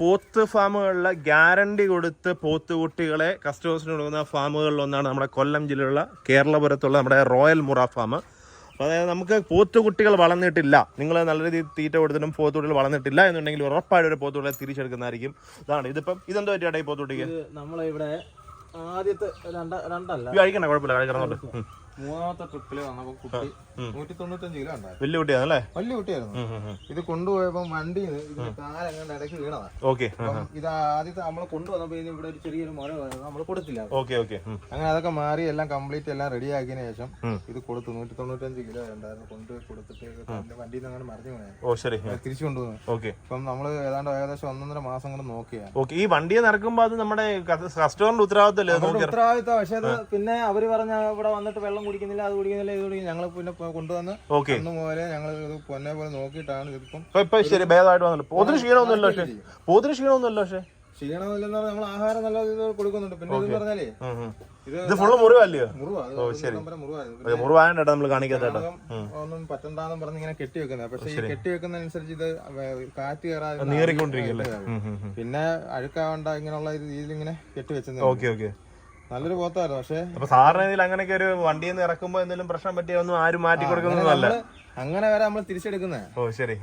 പോത്ത് ഫാമുകളിലെ ഗ്യാരണ്ടി കൊടുത്ത് പോത്ത് കുട്ടികളെ കസ്റ്റമേഴ്സിന് കൊടുക്കുന്ന ഫാമുകളിൽ ഒന്നാണ് നമ്മുടെ കൊല്ലം ജില്ലയിലുള്ള കേരളപുരത്തുള്ള നമ്മുടെ റോയൽ മുറ ഫാം. അതായത് നമുക്ക് പോത്ത് കുട്ടികൾ വളർന്നിട്ടില്ല. നിങ്ങൾ നല്ല രീതിയിൽ തീറ്റ കൊടുത്തിട്ടും പോത്ത് കുട്ടികൾ വളർന്നിട്ടില്ല എന്നുണ്ടെങ്കിൽ ഉറപ്പായിട്ട് ഒരു പോത്ത് കുട്ടികളെ തിരിച്ചെടുക്കുന്നതായിരിക്കും. അതാണ് ഇതിപ്പം ഇതെന്തോ പറ്റിയാണ് ഈ പോത്ത് കുട്ടിക്ക്? നമ്മളിവിടെ ആദ്യത്തെ രണ്ട രണ്ടല്ല. കഴിക്കണ്ട കുഴപ്പമില്ല ഉം. മൂന്നാമത്തെ ട്രിപ്പിൽ വന്നപ്പോ കുട്ടി നൂറ്റി തൊണ്ണൂറ്റഞ്ച് കിലോ ഉണ്ടായിരുന്നു വലിയ കുട്ടിയാണല്ലേ വലിയ കുട്ടിയായിരുന്നു. ഇത് കൊണ്ടുപോയപ്പോ വണ്ടി കാലങ്ങളുടെ കാലെങ്ങാണ്ട് ഇടയ്ക്ക് വീണതാണ് ഓക്കെ ഇത് ആദ്യത്തെ നമ്മൾ കൊണ്ടുവന്നപ്പോ ഇവിടെ ഒരു ചെറിയൊരു മുര നമ്മൾ കൊടുത്തില്ല. ഓക്കെ ഓക്കെ അങ്ങനെ അതൊക്കെ മാറി എല്ലാം കംപ്ലീറ്റ് എല്ലാം റെഡി ആക്കിയതിനു ശേഷം ഇത് കൊടുത്തു. നൂറ്റി തൊണ്ണൂറ്റഞ്ച് കിലോ ഉണ്ടായിരുന്നു കൊണ്ടുപോയി കൊടുത്തിട്ട് വണ്ടി തന്റെ വണ്ടിയിൽ നിന്ന് അങ്ങനെ മറിഞ്ഞു ഓ ശരി തിരിച്ചു കൊണ്ടുവന്നു. ഓക്കെ. അപ്പം നമ്മൾ ഏതാണ്ട് ഏകദേശം ഒന്നൊന്നര മാസം കൊണ്ട് നോക്കിയാണ് ഓക്കെ ഈ വണ്ടിയെ നടക്കുമ്പോ അത് നമ്മുടെ കസ്റ്റമറിന്റെ ഉത്തരവാദിത്തമല്ലേ ഉത്തരവാദിത്തം പക്ഷെ അത് പിന്നെ അവർ പറഞ്ഞ ഇവിടെ വന്നിട്ട് വെള്ളം കുടിക്കുന്നില്ല അത് കുടിക്കുന്നില്ല ഇത് കുടിക്കുന്നില്ല. ഞങ്ങൾ പിന്നെ കൊണ്ടുവന്ന് ഓക്കെ. അന്ന് പോലെ ഞങ്ങൾ ഇത് പൊന്നെ പോലെ നോക്കിയിട്ടാണ് ഇതിപ്പം ഇപ്പൊ ഇപ്പൊ ശരി ഭേദമായിട്ട് വന്നല്ലോ പോത്തിന് ക്ഷീണമൊന്നുമില്ല പക്ഷേ. പോത്തിന് ക്ഷീണമൊന്നുമില്ല പക്ഷേ. ക്ഷീണമില്ലെന്ന് പറഞ്ഞാൽ നമ്മൾ ആഹാരം നല്ല രീതിയിൽ കൊടുക്കുന്നുണ്ട്. പിന്നെ ഇത് പറഞ്ഞാലേ. ഇത് ഇത് ഫുള്ള് മുറിവല്ലയോ ഒരു നമ്പരം മുറിവായോണ്ടാ നമ്മൾ കാണിക്കാത്തേട്ടാ ഒന്നും പറ്റണ്ടെന്ന് പറഞ്ഞ് ഇങ്ങനെ കെട്ടി വെക്കുന്നത് പക്ഷെ ഈ കെട്ടി വെക്കുന്നതനുസരിച്ച് ഇത് വേ- കാറ്റ് കയറാതെ നീറിക്കൊണ്ടിരിക്കല്ലേ പിന്നെ അഴുക്കാവണ്ട ഇങ്ങനെയുള്ള രീതിയിൽ ഇങ്ങനെ കെട്ടി വെച്ചത് ഓക്കെ ഓക്കെ. നല്ലൊരു പോത്തായിരുന്നു. പക്ഷേ അപ്പൊ സാറിന് ഇതിൽ അങ്ങനെയൊക്കെ ഒരു വണ്ടിയിൽ നിന്ന് ഇറക്കുമ്പോ എന്തെങ്കിലും പ്രശ്നം പറ്റിയ ഒന്നും ആരും മാറ്റി കൊടുക്കുന്നതല്ല അങ്ങനെ വരെ നമ്മൾ തിരിച്ചെടുക്കുന്നത് ഓ ശരി.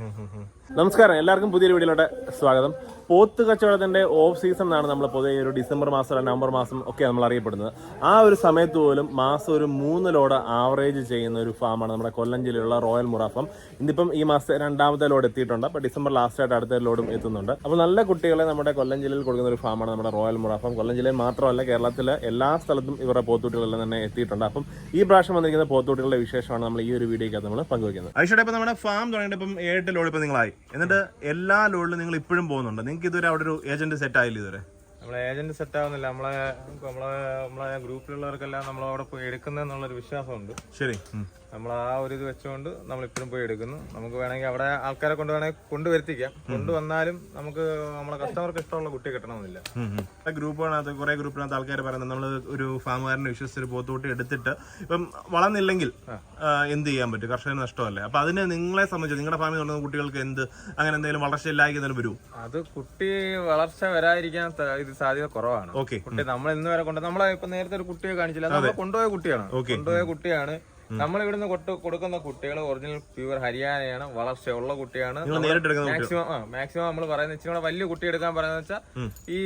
നമസ്കാരം. എല്ലാവർക്കും പുതിയൊരു വീഡിയോയിലോട്ട് സ്വാഗതം. പോത്ത് കച്ചവടത്തിന്റെ ഓഫ് സീസൺ ആണ് നമ്മൾ പൊതുവെ ഈ ഒരു ഡിസംബർ മാസം നവംബർ മാസം ഒക്കെ നമ്മൾ അറിയപ്പെടുന്നത്. ആ ഒരു സമയത്ത് പോലും മാസം ഒരു മൂന്ന് ലോഡ് ആവറേജ് ചെയ്യുന്ന ഒരു ഫാമാണ് നമ്മുടെ കൊല്ലം ജില്ലയിലുള്ള റോയൽ മുറാഫം ഫാം ഇന്നിപ്പം ഈ മാസത്തെ രണ്ടാമത്തെ ലോഡ് എത്തിയിട്ടുണ്ട്. അപ്പോൾ ഡിസംബർ ലാസ്റ്റ് ആയിട്ട് അടുത്ത ലോഡും എത്തുന്നുണ്ട്. അപ്പോൾ നല്ല കുട്ടികളെ നമ്മുടെ കൊല്ലം ജില്ലയിൽ കൊടുക്കുന്ന ഒരു ഫാമാണ് നമ്മുടെ റോയൽ മുറാഫം ഫാം കൊല്ലം ജില്ലയിൽ മാത്രമല്ല കേരളത്തിലെ എല്ലാ സ്ഥലത്തും ഇവരുടെ പോത്തുകുട്ടികളെല്ലാം തന്നെ എത്തിയിട്ടുണ്ട്. അപ്പം ഈ പ്രാവശ്യം വന്നിരിക്കുന്ന പോത്തുകുട്ടികളുടെ വിശേഷമാണ് നമ്മൾ ഈ ഒരു വീഡിയോയ്ക്കകത്ത് നമ്മൾ പങ്കുവയ്ക്കുന്നത് ഐശ്വര്യ ഇപ്പം നമ്മുടെ ഫാം തുടങ്ങിയിട്ട് ഇപ്പം ഏഴ് ലോഡ് ഇപ്പം നിങ്ങളായി. എന്നിട്ട് എല്ലാ ലോഡിലും നിങ്ങൾ ഇപ്പോഴും പോകുന്നുണ്ട്? നിങ്ങൾക്ക് ഇതുവരെ അവിടെ ഒരു ഏജന്റ് സെറ്റ് ആയില്ല ഇതുവരെ? നമ്മളെ ഏജന്റ് സെറ്റ് ആവുന്നില്ല. നമ്മളെ നമ്മളെ നമ്മളെ ഗ്രൂപ്പിലുള്ളവർക്കെല്ലാം നമ്മൾ അവിടെ പോയി എടുക്കുന്നെന്നുള്ളൊരു വിശ്വാസമുണ്ട്. ശരി. നമ്മൾ ആ ഒരു ഇത് വെച്ചുകൊണ്ട് നമ്മൾ ഇപ്പോഴും പോയി എടുക്കുന്നു. നമുക്ക് വേണമെങ്കിൽ അവിടെ ആൾക്കാരെ കൊണ്ട് വേണമെങ്കിൽ കൊണ്ടുവരുത്തിക്കാം കൊണ്ടുവന്നാലും നമുക്ക് നമ്മളെ കസ്റ്റമർക്ക് ഇഷ്ടമുള്ള കുട്ടി കിട്ടണമെന്നില്ല. ഗ്രൂപ്പുകളകത്ത് കുറെ ഗ്രൂപ്പിനകത്ത് ആൾക്കാർ പറയുന്നത് നമ്മൾ ഒരു ഫാമുകാരനെ വിശ്വസിച്ച് ഒരു പോത്തുകൂട്ടി എടുത്തിട്ട് ഇപ്പം വളർന്നില്ലെങ്കിൽ എന്ത് ചെയ്യാൻ പറ്റും? കർഷകന് നഷ്ടമല്ലേ? അപ്പൊ അതിനെ നിങ്ങളെ സംബന്ധിച്ച് നിങ്ങളുടെ ഫാമിൽ നടന്ന കുട്ടികൾക്ക് എന്ത്? അങ്ങനെ എന്തെങ്കിലും വളർച്ച ഇല്ലായിരിക്കും വരും. അത് കുട്ടി വളർച്ച വരാതിരിക്കാൻ ഇത് സാധ്യത കുറവാണ്. ഓക്കെ. കുട്ടി നമ്മൾ ഇന്ന് വരെ കൊണ്ട് നമ്മളെ ഇപ്പൊ നേരത്തെ ഒരു കുട്ടിയെ കാണിച്ചില്ല. നമ്മൾ കൊണ്ടുപോയ കുട്ടിയാണ്. കൊണ്ടുപോയ കുട്ടിയാണ്. നമ്മൾ ഇവിടുന്ന് കൊടുക്കുന്ന കുട്ടികൾ ഒറിജിനൽ പ്യൂർ ഹരിയാനയാണ്. വളർച്ചയുള്ള കുട്ടിയാണ്. മാക്സിമം ആ മാക്സിമം നമ്മൾ പറയുന്ന ഇച്ചിരി കൂടെ വലിയ കുട്ടി എടുക്കാൻ പറയുന്നത് വെച്ചാൽ ഈ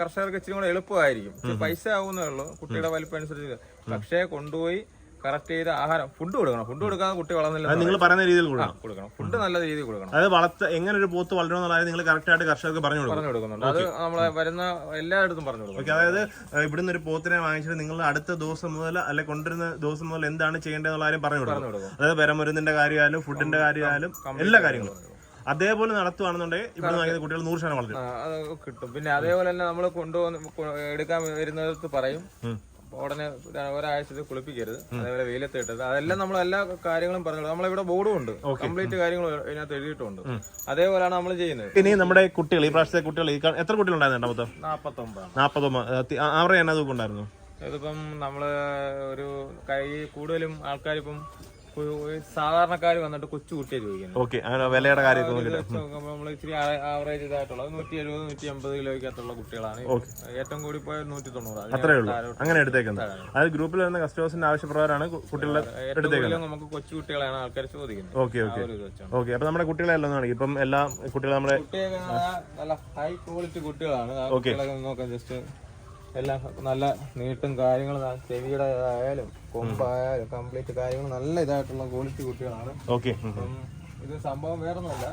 കർഷകർക്ക് ഇച്ചിരി കൂടെ എളുപ്പമായിരിക്കും. പൈസ ആവുന്നേ ഉള്ളൂ കുട്ടിയുടെ വലിപ്പം അനുസരിച്ച്. പക്ഷേ കൊണ്ടുപോയി കറക്റ്റ് ചെയ്ത് ആഹാരം ഫുഡ് കൊടുക്കണം. ഫുഡ് കൊടുക്കാതെ കുട്ടി വളർന്നില്ല നിങ്ങൾ പറയുന്ന രീതിയിൽ കൊടുക്കണം. കൊടുക്കണം. ഫുഡ് നല്ല രീതിയിൽ കൊടുക്കണം. അത് വളർത്ത എങ്ങനെ ഒരു പോത്ത് വളരണമെന്നുള്ളത് നിങ്ങൾ കറക്റ്റ് ആയിട്ട് കർഷകർക്ക് പറഞ്ഞു കൊടുക്കും പറഞ്ഞു കൊടുക്കുന്നുണ്ട്. അത് നമ്മളെ വരുന്ന എല്ലായിടത്തും പറഞ്ഞു കൊടുക്കും അതായത് ഇവിടുന്ന് ഒരു പോത്തിനെ വാങ്ങിച്ചിട്ട് നിങ്ങൾ അടുത്ത ദിവസം മുതൽ അല്ലെ കൊണ്ടുവരുന്ന ദിവസം മുതൽ എന്താണ് ചെയ്യേണ്ടതെന്നുള്ള കാര്യം പറഞ്ഞു കൊടുക്കും. അതായത് പരമരുന്നിന്റെ കാര്യമായാലും ഫുഡിന്റെ കാര്യമായാലും എല്ലാ കാര്യങ്ങളും. അതേപോലെ നടത്തുവാണെന്നുണ്ടെങ്കിൽ ഇവിടെ വാങ്ങിയ കുട്ടികൾ നൂറ് ശതമാനം വളരും. കിട്ടും. പിന്നെ അതേപോലെ തന്നെ നമ്മൾ കൊണ്ടുവന്ന് എടുക്കാൻ വരുന്നിടത്ത് പറയും. ഉടനെ ഒരാഴ്ച ഒരാഴ്ചത്തിൽ കുളിപ്പിക്കരുത്. അതേപോലെ വെയിലത്ത് ഇട്ടത്. അതെല്ലാം നമ്മൾ എല്ലാ കാര്യങ്ങളും പറഞ്ഞു നമ്മളിവിടെ ബോർഡും ഉണ്ട് കംപ്ലീറ്റ് കാര്യങ്ങളും ഇതിനകത്ത് എഴുതിയിട്ടുണ്ട്. അതേപോലെയാണ് നമ്മൾ ചെയ്യുന്നത്. ഇനി നമ്മുടെ കുട്ടികൾ ഈ പ്രാവശ്യത്തെ കുട്ടികൾ എത്ര കുട്ടികളുണ്ടായിരുന്നു മൊത്തം? നാപ്പത്തൊമ്പത് നാപ്പത്തൊമ്പത് ആവറേജ് എന്നാ തൂക്കുണ്ടായിരുന്നു ഇതിപ്പം നമ്മൾ ഒരു കൈ കൂടുതലും ആൾക്കാരിപ്പം സാധാരണക്കാർ വന്നിട്ട് കൊച്ചു കുട്ടിയെ ചോദിക്കുന്നത്. ഓക്കെ അങ്ങനെ വിലയുടെ കാര്യമൊക്കെ നമ്മൾ ഇച്ചിരി ആവറേജ് ഇതായിട്ടുള്ള നൂറ്റി എഴുപത് നൂറ്റി അമ്പത് കിലോയ്ക്കകത്തുള്ള കുട്ടികളാണ്. ഏറ്റവും കൂടി പോയ നൂറ്റി തൊണ്ണൂറ്. അത്രേ ഉള്ളൂ. അങ്ങനെ എടുത്തേക്കുന്നത്. അത് ഗ്രൂപ്പിൽ വരുന്ന കസ്റ്റമേഴ്സിന്റെ ആവശ്യപ്രകാരമാണ് കുട്ടികളെ എടുത്തേക്കുന്നത്. നമുക്ക് കൊച്ചു കുട്ടികളെയാണ് ആൾക്കാർ ചോദിക്കുന്നത്. Okay okay. ഓക്കെ അപ്പൊ നമ്മുടെ കുട്ടികളെ എല്ലാം കാണിക്കും. ഇപ്പം എല്ലാ കുട്ടികളും നമ്മുടെ നല്ല ഹൈ ക്വാളിറ്റി കുട്ടികളാണ്. നോക്കാം ജസ്റ്റ് എല്ലാം നല്ല നീട്ടും കാര്യങ്ങളും ആ ചെവിയുടെ ആയാലും കൊമ്പായാലും കംപ്ലീറ്റ് കാര്യങ്ങൾ നല്ല ഇതായിട്ടുള്ള ക്വാളിറ്റി കുട്ടികളാണ്. ഓക്കെ ഇത് സംഭവം വേറൊന്നുമല്ല.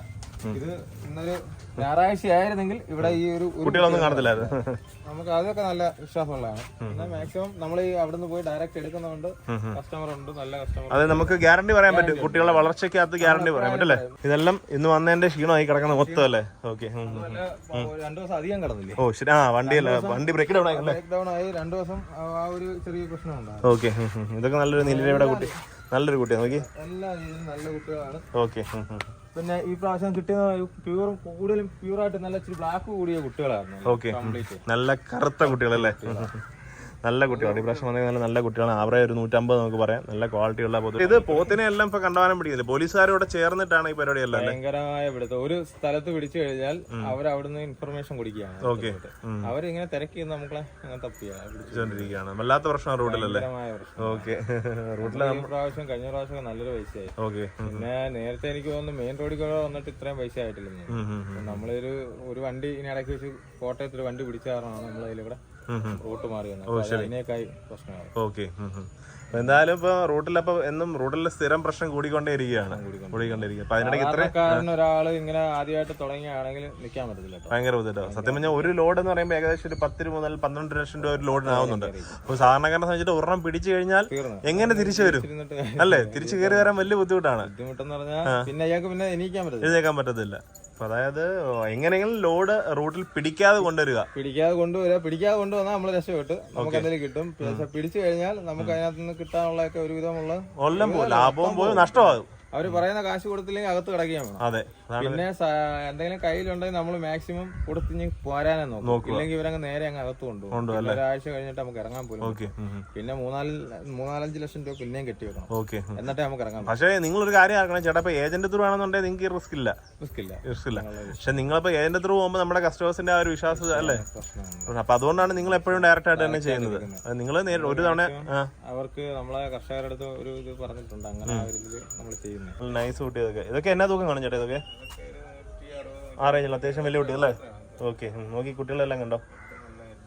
ഇത് ഇന്നൊരു ഞായറാഴ്ച ആയിരുന്നെങ്കിൽ ഇവിടെ ഈ ഒരു കുട്ടികളൊന്നും കാണത്തില്ലായിരുന്നു നമുക്ക് അതൊക്കെ നല്ല വിശ്വാസമുള്ളതാണ്. പിന്നെ മാക്സിമം നമ്മൾ ഈ അവിടുന്ന് പോയി ഡയറക്റ്റ് എടുക്കുന്നതുകൊണ്ട് കസ്റ്റമർ ഉണ്ട് നല്ല കസ്റ്റമർ അതെ നമുക്ക് ഗ്യാരണ്ടി പറയാൻ പറ്റും. കുട്ടികളുടെ വളർച്ചയ്ക്കകത്ത് ഗ്യാരണ്ടി പറയാൻ പറ്റും അല്ലേ ഇതെല്ലാം ഇന്ന് വന്നതിന്റെ ക്ഷീണമായി കിടക്കുന്ന മൊത്തം അല്ലേ ഓക്കെ രണ്ടു ദിവസം അധികം കടന്നില്ലേ? ഓ ശരി. ആ വണ്ടിയല്ല വണ്ടി ബ്രേക്ക് ഡൗൺ ആയി ബ്രേക്ക് ഡൗൺ ആയി. രണ്ടു ദിവസം ആ ഒരു ചെറിയ പ്രശ്നം ഉണ്ടാകും ഓക്കെ ഇതൊക്കെ നല്ലൊരു നിലയുടെ കുട്ടി നല്ലൊരു കുട്ടിയാണ് നോക്കി. എല്ലാ രീതിയിലും നല്ല കുട്ടികളാണ്. ഓക്കെ പിന്നെ ഈ പ്രാവശ്യം കിട്ടിയ പ്യൂർ കൂടുതലും പ്യൂർ ആയിട്ട് നല്ല ഇച്ചിരി ബ്ലാക്ക് കൂടിയ കുട്ടികളായിരുന്നു. കംപ്ലീറ്റ് നല്ല കറുത്ത കുട്ടികളല്ലേ? നല്ല കുട്ടികളാണ്. ഈ പ്രാവശ്യം വന്ന നല്ല കുട്ടികളാണ്. അവരെ ഒരു നൂറ്റമ്പത് നമുക്ക് പറയാം. നല്ല ക്വാളിറ്റി ഉള്ള പോത്ത് ഇത് പോത്തിനെ എല്ലാം ഇപ്പൊ കണ്ടവാനം പിടിക്കുന്നില്ല? പോലീസുകാരോട് ചേർന്നിട്ടാണ് ഈ പരിപാടി എല്ലാം ഭയങ്കരമായ പിടുത്തം. ഒരു സ്ഥലത്ത് പിടിച്ചു കഴിഞ്ഞാൽ അവർ അവിടുന്ന് ഇൻഫർമേഷൻ കൊടുക്കുകയാണ്. ഓക്കെ. അവരിങ്ങനെ തിരക്കി നമ്മളെ തപ്പിയാണ് വല്ലാത്ത പ്രശ്നം റൂട്ടിലല്ലേ? ഓക്കെ. റൂട്ടിൽ പ്രാവശ്യം കഴിഞ്ഞ പ്രാവശ്യം നല്ലൊരു പൈസയായി. ഓക്കെ. പിന്നെ നേരത്തെ എനിക്ക് തോന്നുന്നു മെയിൻ റോഡിൽ കൂടെ വന്നിട്ട് ഇത്രയും പൈസ ആയിട്ടില്ല നമ്മളൊരു ഒരു വണ്ടി ഇനി ഇടയ്ക്ക് വെച്ച് കോട്ടയത്തൊരു വണ്ടി പിടിച്ച കാരണമാണ് നമ്മൾ റൂട്ട് മാറി അപ്പൊ അതിനേക്കായി പ്രശ്നമാണ് ഓക്കെ. എന്തായാലും ഇപ്പൊ റൂട്ടിലപ്പോ എന്നും റൂട്ടിൽ സ്ഥിരം പ്രശ്നം കൂടിക്കൊണ്ടേ ഇരിക്കുകയാണ് കൂടിക്കൊണ്ടിരിക്കുക അപ്പൊ ഒരാൾ ഇങ്ങനെ ആദ്യമായിട്ട് തുടങ്ങിയാണെങ്കിൽ നിൽക്കാൻ പറ്റത്തില്ല ഭയങ്കര ബുദ്ധിമുട്ടാണ് സത്യം പറഞ്ഞാൽ ഒരു ലോഡ് എന്ന് പറയുമ്പോൾ ഏകദേശം ഒരു പത്ത് മുതൽ പന്ത്രണ്ട് ലക്ഷം രൂപ ഒരു ലോഡിനാവുന്നുണ്ട് അപ്പൊ സാധാരണക്കാരനെ സംബന്ധിച്ചിട്ട് ഒരെണ്ണം പിടിച്ചു കഴിഞ്ഞാൽ എങ്ങനെ തിരിച്ചു വരും? അല്ലേ? തിരിച്ചു കയറി വരാൻ വലിയ ബുദ്ധിമുട്ടാണ്. ബുദ്ധിമുട്ടെന്ന് പറഞ്ഞാൽ പിന്നെ അയാൾക്ക് പിന്നെ എണീക്കാൻ പറ്റത്തില്ല. അപ്പൊ അതായത് എങ്ങനെയെങ്കിലും ലോഡ് റൂട്ടിൽ പിടിക്കാതെ കൊണ്ടുവരിക. പിടിക്കാതെ കൊണ്ടുവരിക. പിടിക്കാതെ കൊണ്ടുവന്നാൽ നമ്മൾ രക്ഷപ്പെട്ട്. നമുക്ക് എന്തെങ്കിലും കിട്ടും. പിടിച്ചു കഴിഞ്ഞാൽ നമുക്ക് അതിനകത്ത് നിന്ന് കിട്ടാനുള്ള ഒരുവിധമുള്ള കൊല്ലം പോകും ലാഭവും പോയി നഷ്ടമാകും. അവർ പറയുന്ന കാശ് കൊടുത്തില്ലെങ്കിൽ അകത്ത് കിടക്കുകയും വേണം. അതെ പിന്നെ എന്തെങ്കിലും കയ്യിലുണ്ടെങ്കിൽ നമ്മൾ മാക്സിമം കൊടുത്തിഞ്ഞ് പോരാനേ നോക്കും. ഇല്ലെങ്കിൽ ഇവരങ്ങ് നേരെ അങ്ങ് അകത്ത് കൊണ്ടുപോകും. ഒരാഴ്ച കഴിഞ്ഞിട്ട് നമുക്ക് ഇറങ്ങാൻ പോലും പിന്നെ മൂന്നാൽ മൂന്നാലഞ്ച് ലക്ഷം രൂപ പിന്നെയും കെട്ടി വെക്കണം. ഓക്കെ. എന്നിട്ടേ നമുക്ക് ഇറങ്ങാൻ പക്ഷേ ഒരു കാര്യം ആക്കണം. ചേട്ടാ ഇപ്പൊ ഏജന്റ് ത്രൂ ആണെന്നുണ്ടെങ്കിൽ നിങ്ങൾക്ക് റിസ്ക് ഇല്ല. റിസ്ക് ഇല്ല. റിസ്ക് ഇല്ല. പക്ഷെ നിങ്ങളിപ്പോ ഏജന്റ് ത്രൂ പോകുമ്പോൾ നമ്മുടെ കസ്റ്റമേഴ്സിന്റെ ആ ഒരു വിശ്വാസം അല്ലേ? അപ്പൊ അതുകൊണ്ടാണ് നിങ്ങൾ എപ്പോഴും ഡയറക്റ്റ് ആയിട്ട് തന്നെ ചെയ്യുന്നത്. നിങ്ങൾ ഒരു തവണ അവർക്ക് നമ്മളെ കർഷകരുടെ അടുത്ത് ഒരു ഇത് പറഞ്ഞിട്ടുണ്ട്. അങ്ങനെ ആ ഒരു നമ്മൾ ചെയ്യുന്നത് നൈസ് കുട്ടി ഇതൊക്കെ. എന്നാ തൂക്കം കാണും ചേട്ടാ ഇതൊക്കെ? ആ റേഞ്ചിൽ അത്യാവശ്യം വലിയ കുട്ടി അല്ലേ? ഓക്കെ നോക്കി കുട്ടികളെല്ലാം കണ്ടോ?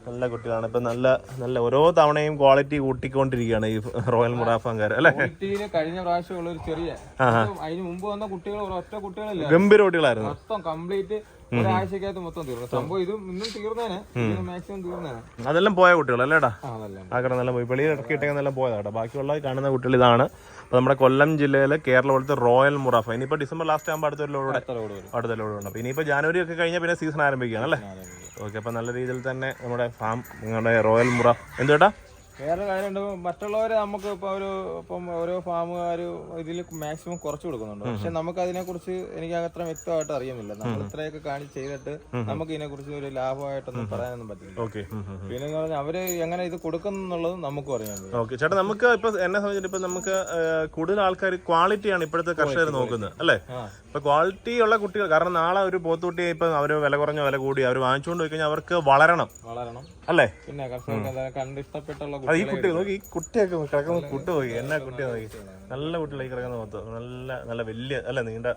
നല്ല കുട്ടികളാണ്. ഇപ്പൊ നല്ല നല്ല ഓരോ തവണയും ക്വാളിറ്റി കൂട്ടിക്കൊണ്ടിരിക്കുകയാണ് ഈ റോയൽ മുറാഫാങ്കാർ അല്ലെ? കഴിഞ്ഞ പ്രാവശ്യം ഒരു ചെറിയ അതിന് മുമ്പ് വന്ന കുട്ടികൾ ഒറ്റ കുട്ടികളില്ല. ഗംഭീര കുട്ടികളായിരുന്നു. മൊത്തം കംപ്ലീറ്റ് ഒരാഴ്ചക്കകത്ത് മൊത്തം തീർന്നു. സംഭവം ഇത് ഇന്നും തീർന്നേനെ. മാക്സിമം തീർന്നേനെ. അതെല്ലാം പോയ കുട്ടികളല്ലേടാ ആ അതല്ല. നല്ല കിടന്നെല്ലാം പോയി. വെളിയിൽ ഇറക്കി നല്ല പോയതാട്ടോ ബാക്കിയുള്ള കാണുന്ന കുട്ടികൾ ഇതാണ്. അപ്പോൾ നമ്മുടെ കൊല്ലം ജില്ലയിലെ കേരള പോലത്തെ റോയൽ മുറാഫ. ഇനിയിപ്പോൾ ഡിസംബർ ലാസ്റ്റ് ആകുമ്പോൾ അടുത്തൊരു ലോഡ് അടുത്ത ലോഡ് ഉണ്ട്. അപ്പോൾ ഇനിയിപ്പോൾ ജനുവരി ഒക്കെ കഴിഞ്ഞാൽ പിന്നെ സീസൺ ആരംഭിക്കുകയാണ് അല്ലേ. ഓക്കെ അപ്പോൾ നല്ല രീതിയിൽ തന്നെ നമ്മുടെ ഫാം നിങ്ങളുടെ റോയൽ മുറ എന്ത് ചേട്ടാ വേറെ കാര്യമുണ്ട്. മറ്റുള്ളവര് നമുക്ക് ഇപ്പൊ ഒരു ഇപ്പം ഓരോ ഫാമുകാർ ഇതിൽ മാക്സിമം കുറച്ച് കൊടുക്കുന്നുണ്ട്. പക്ഷെ നമുക്ക് അതിനെ കുറിച്ച് എനിക്ക് അത്ര വ്യക്തമായിട്ട് അറിയുന്നില്ല. നമ്മൾ ഇത്രയൊക്കെ കാണിച്ച് ചെയ്തിട്ട് നമുക്ക് ഇതിനെ കുറിച്ച് ഒരു ലാഭമായിട്ടൊന്നും പറയാനൊന്നും പറ്റില്ല. പിന്നെ എന്ന് പറഞ്ഞാൽ അവർ എങ്ങനെ ഇത് കൊടുക്കുന്നുള്ളത് നമുക്ക് അറിയാൻ ഓക്കെ. ചേട്ടാ നമുക്ക് ഇപ്പൊ എന്നെ സംബന്ധിച്ചിട്ട് ഇപ്പൊ നമുക്ക് കൂടുതൽ ആൾക്കാർ ക്വാളിറ്റിയാണ് ഇപ്പോഴത്തെ കർഷകർ നോക്കുന്നത് അല്ലേ? ഇപ്പൊ ക്വാളിറ്റി ഉള്ള കുട്ടികൾ കാരണം നാളെ ഒരു പോത്തുകുട്ടിയെ ഇപ്പൊ അവർ വില കുറഞ്ഞ വില കൂടി അവർ വാങ്ങിച്ചുകൊണ്ട് പോയി കഴിഞ്ഞാൽ അവർക്ക് വളരണം. വളരണം. അല്ലേ? പിന്നെ കണ്ട് ഇഷ്ടപ്പെട്ടുള്ള ഈ കുട്ടി നോക്കി ഈ കുട്ടിയൊക്കെ കിടക്കുന്ന കുട്ടി നോക്കി. എന്നാ കുട്ടിയെ നോക്കി? നല്ല കുട്ടികളായി കിടക്കുന്ന മൊത്തം നല്ല നല്ല വലിയ അല്ല നീണ്ട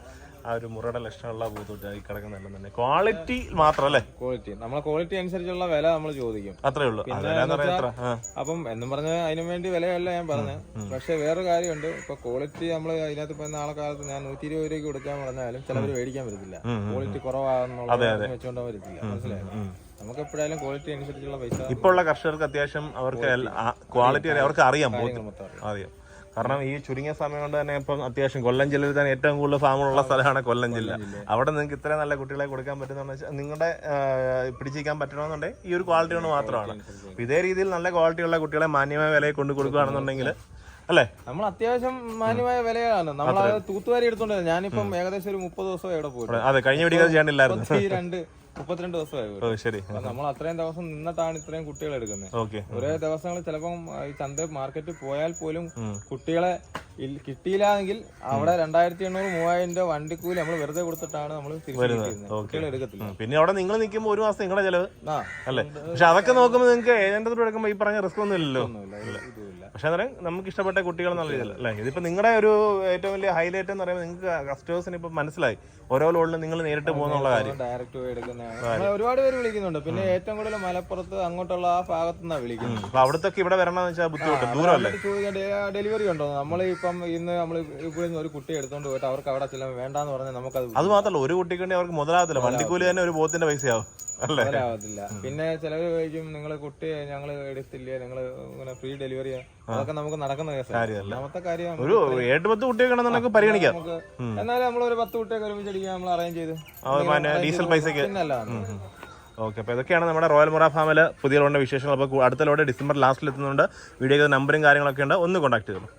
ആ ഒരു മുറയുടെ ലക്ഷണമുള്ള പോത്തുകുട്ടി ആയി കിടക്കുന്നതെല്ലാം തന്നെ. ക്വാളിറ്റി മാത്രം അല്ലേ? ക്വാളിറ്റി നമ്മളെ ക്വാളിറ്റി അനുസരിച്ചുള്ള വില നമ്മൾ ചോദിക്കും. അത്രേ ഉള്ളൂ. അപ്പം എന്നും പറഞ്ഞ അതിനു വേണ്ടി വിലയല്ല ഞാൻ പറഞ്ഞത്. പക്ഷെ വേറെ കാര്യമുണ്ട്. ഇപ്പൊ ക്വാളിറ്റി നമ്മൾ അതിനകത്ത് ഇപ്പൊ നാളെ കാലത്ത് ഞാൻ നൂറ്റി ഇരുപത് രൂപയ്ക്ക് കൊടുക്കാൻ പറഞ്ഞാലും ചിലവർ മേടിക്കാൻ പറ്റത്തില്ല ക്വാളിറ്റി കുറവാണെന്നുള്ള വെച്ചോണ്ടാ വരത്തില്ല. മനസ്സിലായോ? നമുക്ക് എപ്പോഴായാലും ക്വാളിറ്റി അനുസരിച്ചുള്ള പൈസ ഇപ്പൊ ഉള്ള കർഷകർക്ക് അത്യാവശ്യം അവർക്ക് ക്വാളിറ്റി അവർക്ക് അറിയാം. അറിയാം. കാരണം ഈ ചുരുങ്ങിയ സമയം കൊണ്ട് തന്നെ ഇപ്പം അത്യാവശ്യം കൊല്ലം ജില്ലയിൽ തന്നെ ഏറ്റവും കൂടുതൽ ഫാമുള്ള സ്ഥലമാണ് കൊല്ലം ജില്ല. അവിടെ നിങ്ങൾക്ക് ഇത്രയും നല്ല കുട്ടികളെ കൊടുക്കാൻ പറ്റുന്ന വെച്ചാൽ നിങ്ങളുടെ പിടിച്ചിരിക്കാൻ പറ്റണമെന്നുണ്ടെങ്കിൽ ഈ ഒരു ക്വാളിറ്റി കൊണ്ട് മാത്രമാണ്. ഇതേ രീതിയിൽ നല്ല ക്വാളിറ്റിയുള്ള കുട്ടികളെ മാന്യമായ വിലയിൽ കൊണ്ട് കൊടുക്കുകയാണെന്നുണ്ടെങ്കിൽ അല്ലേ? നമ്മൾ അത്യാവശ്യം മാന്യമായ വിലയാണ്. നമ്മൾ തൂത്തുവാരി എടുത്തോണ്ട് ഞാനിപ്പം ഏകദേശം ഒരു മുപ്പത് ദിവസം എവിടെ പോയി അതെ കഴിഞ്ഞ വീഡിയോ ചെയ്യാനില്ലായിരുന്നു. മുപ്പത്തി രണ്ട് മുപ്പത്തിരണ്ട് ദിവസമായി ശരി. നമ്മൾ അത്രയും ദിവസം നിന്നിട്ടാണ് ഇത്രയും കുട്ടികൾ എടുക്കുന്നത്. ഓക്കെ. ഒരേ ദിവസങ്ങൾ ചിലപ്പം ഈ ചന്ത മാർക്കറ്റിൽ പോയാൽ പോലും കുട്ടികളെ കിട്ടിയില്ലെങ്കിൽ അവിടെ രണ്ടായിരത്തി എണ്ണൂറ് മൂവായിരം രൂപ വണ്ടിക്കൂലി നമ്മൾ വെറുതെ കൊടുത്തിട്ടാണ് നമ്മൾ എടുക്കത്തില്ല. പിന്നെ അവിടെ നിങ്ങൾ നിൽക്കുമ്പോൾ ഒരു മാസം നിങ്ങളുടെ ചെലവ്. അല്ലേ? പക്ഷെ അതൊക്കെ നോക്കുമ്പോൾ നിങ്ങൾക്ക് ഏജന്റ് എടുക്കുമ്പോൾ ഈ പറഞ്ഞ റിസ്ക് ഒന്നും ഇല്ലല്ലോ. പക്ഷെ അന്നേരം നമുക്ക് ഇഷ്ടപ്പെട്ട കുട്ടികൾ നല്ല രീതിയിൽ. അല്ലേ? ഇതിപ്പോ നിങ്ങളുടെ ഒരു ഏറ്റവും വലിയ ഹൈലൈറ്റ് എന്ന് പറയുമ്പോൾ നിങ്ങൾക്ക് കസ്റ്റമേഴ്സിന് ഇപ്പൊ മനസ്സിലായി. ഓരോ ലോണിലും നിങ്ങൾ നേരിട്ട് പോകുന്നുള്ള കാര്യം. ഡയറക്റ്റ് പോയി എടുക്കുന്ന ഒരുപാട് പേര് വിളിക്കുന്നുണ്ട്. പിന്നെ ഏറ്റവും കൂടുതൽ മലപ്പുറത്ത് അങ്ങോട്ടുള്ള ആ ഭാഗത്തു നിന്നാണ് വിളിക്കുന്നത് അപ്പൊ അവിടത്തൊക്കെ ഇവിടെ വരണമെന്ന് വെച്ചാൽ ബുദ്ധിമുട്ട് ദൂരമല്ലേ? ഡെലിവറി ഉണ്ടോ? നമ്മൾ ഇപ്പം ഇന്ന് നമ്മൾ ഇവിടെ ഒരു കുട്ടി എടുത്തോണ്ട് പോയിട്ട് അവർക്ക് അവിടെ ചില വേണ്ടാന്ന് പറഞ്ഞാൽ നമുക്ക് അത് മാത്രമല്ല ഒരു കുട്ടിക്ക് വേണ്ടി അവർക്ക് മുതലാകത്തില്ല. വണ്ടിക്കൂലി തന്നെ ഒരു ബോത്തിന്റെ പൈസയാവും. അല്ലേ? മുതലാവത്തില്ല പിന്നെ ചിലവർ ചോദിക്കും നിങ്ങൾ കുട്ടി ഞങ്ങൾ എടുത്തില്ല? നിങ്ങൾ ഇങ്ങനെ ഫ്രീ ഡെലിവറി അതൊക്കെ നമുക്ക് നടക്കുന്ന കേസാണ്. കാര്യം ഒരു ഏട്ട് പത്ത് കുട്ടിയൊക്കെ ആണെന്നുണ്ടെങ്കിൽ പരിഗണിക്കാം. എന്നാലും നമ്മൾ ഒരു പത്ത് കുട്ടിയൊക്കെ ഒരുമിച്ച് അടിക്കാൻ നമ്മൾ അറേഞ്ച് ചെയ്ത് ഡീസൽ പൈസക്ക്. ഓക്കെ അപ്പോൾ ഇതൊക്കെയാണ് നമ്മുടെ റോയൽ മുറ ഫാമിൽ പുതിയ ലോണിന്റെ വിശേഷങ്ങൾ. അപ്പോൾ അടുത്ത ലോഡ് ഡിസംബർ ലാസ്റ്റിൽ എത്തുന്നുണ്ട്. വീഡിയോ നമ്പറും കാര്യങ്ങളൊക്കെ ഉണ്ട്. ഒന്ന് കോൺടാക്ട് ചെയ്തോളൂ